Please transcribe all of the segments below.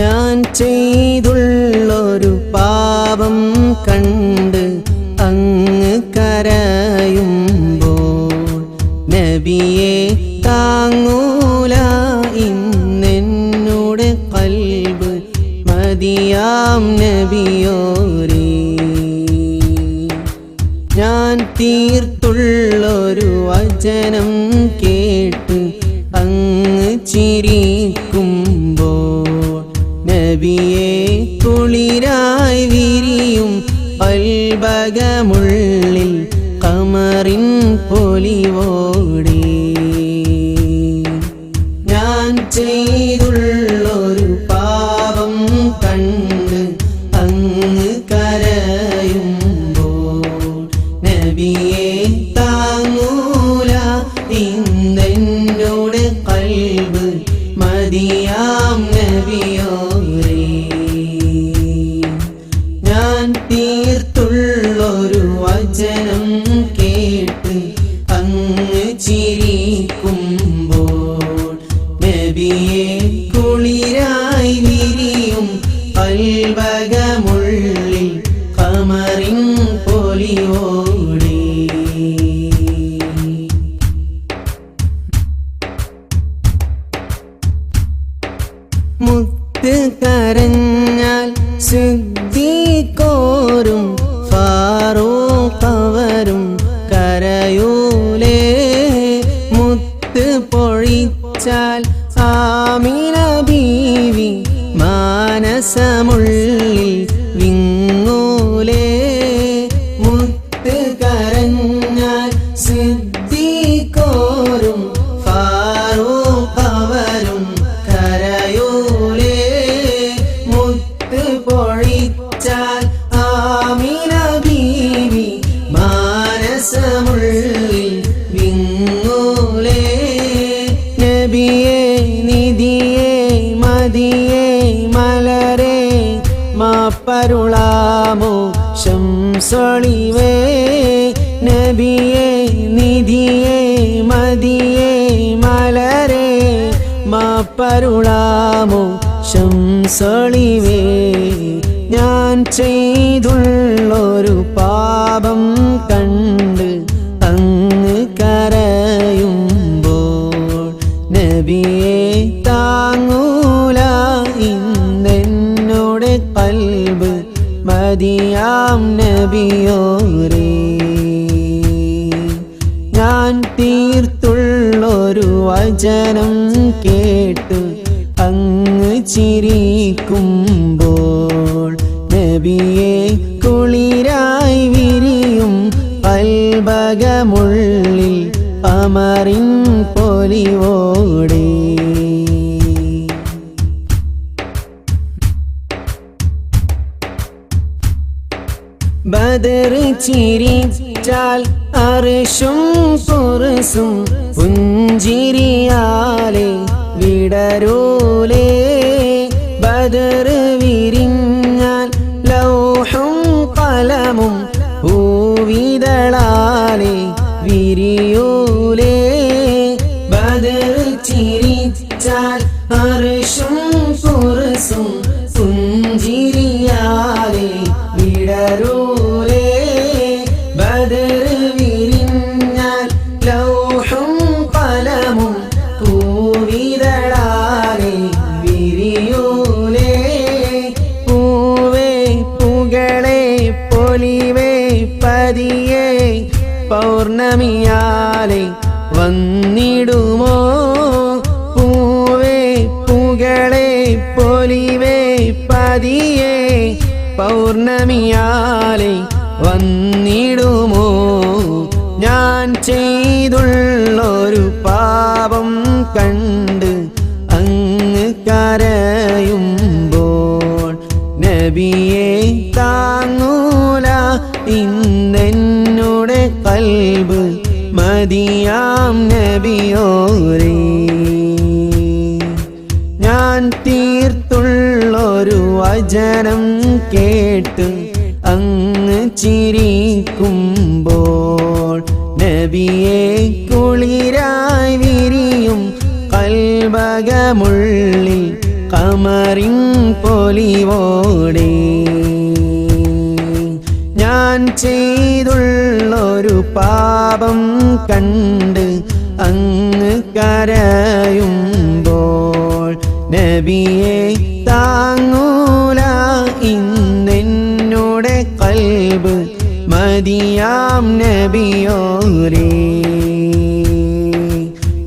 ഞാൻ ചെയ്തുള്ളൊരു പാപം കണ്ട് അങ്ങ് കരയുമ്പോൾ നബിയെ താങ്ങൂല ഇന്നെന്നോട് കൽബ് മതിയാം നബിയോരേ. ഞാൻ തീർത്തുള്ളൊരു വചനം നബിയെ കുളിരായി വിരിയും അൽബകമുള്ളിൽ കമറിൻ പൊലിവോടി. ഞാൻ ചെയ്തുള്ളൊരു പാപം കണ്ട് അങ്ങ് കരയുമ്പോൾ നബിയെ താങ്ങൂല ഇന്നെന്നോട് കൽബ് മതിയാം നബിയോരേ അൽബകമുള്ളിൽ കമറിൻ പൊലിയോടി. മുത്ത് കരഞ്ഞാൽ സിദ്ധിക്കോരും ഫാറൂഖവരും കരയൂലേ. മുത്ത് പൊഴിച്ചാൽ മാപ്പരുളാമോ ശംസൊളിവേ നബിയേ നിധിയെ മതിയെ മലരേ മാപ്പരുളാമോ ശംസൊളിവേ ഞാൻ ചെയ്തുള്ളൊരു പാപം കണ്ട് അങ്ങ് കരയുമ്പോൾ നബിയെ മതിയാം നബിയോരേ. ഞാൻ തീർത്തുള്ളൊരു വചനം കേട്ട് അങ്ങ് ചിരിക്കുമ്പോൾ നബിയെ കുളിരായി വിരിയും പൽഭകമുള്ളിൽ അമറിൻ പൊലിവോടെ ബദർ ചിരിച്ചാൽ അറിഷും പുറസും പുഞ്ചിരിയാലെ വിടരൂലേ. ബദർ വിരിഞ്ഞാൽ ലൗഹും കലമും പൂവിതളാലെ വിരിയൂലേ. ബദർ ചിരിച്ചാൽ അറിഷും പുറസും പുഞ്ചിരിയാലെ വിടരൂലേ പൗർണമിയാലെ വന്നിടുമോ? പൂവേ പുകളെ പൊലിവേ പതിയേ പൗർണമിയാലെ വന്നിടുമോ? ഞാൻ ചെയ്തുള്ളൊരു പാപം കണ്ട് അങ്ങ് കരയുമ്പോൾ നബിയെ താങ്ങൂല കൽബ് മതിയാം നബിയോരേ. ഞാൻ തീർത്തുള്ളൊരു വചനം കേട്ട് അങ്ങ് ചിരിക്കുമ്പോൾ നബിയെ കുളിരായി വിരിയും കൽബകമുള്ളിൽ കമറിൻ പൊലിവോടെ. ചെയ്തുള്ളൊരു പാപം കണ്ട് അങ്ങ് കരയുമ്പോൾ നബിയെ താങ്ങൂല ഇന്നെന്നോടെ കൽബ് മതിയാം നബിയോരേ.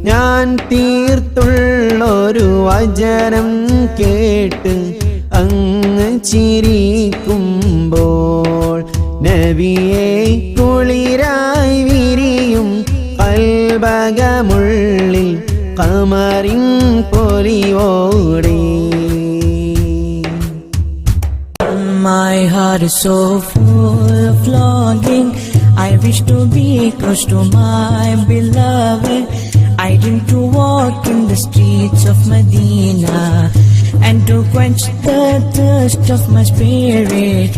ഞാൻ തീർത്തുള്ളൊരു വചനം കേട്ട് അങ്ങ് ചിരിക്കുമ്പോൾ നബിയെ കുളിരായി വിരിയും കൽബകമുള്ളിൽ Comorin പൊലിവോടെ My heart is so full of longing. I wish to be close to my beloved. I dream to walk in the streets of Medina and to quench the thirst of my spirit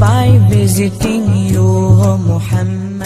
by visiting you, O Muhammad.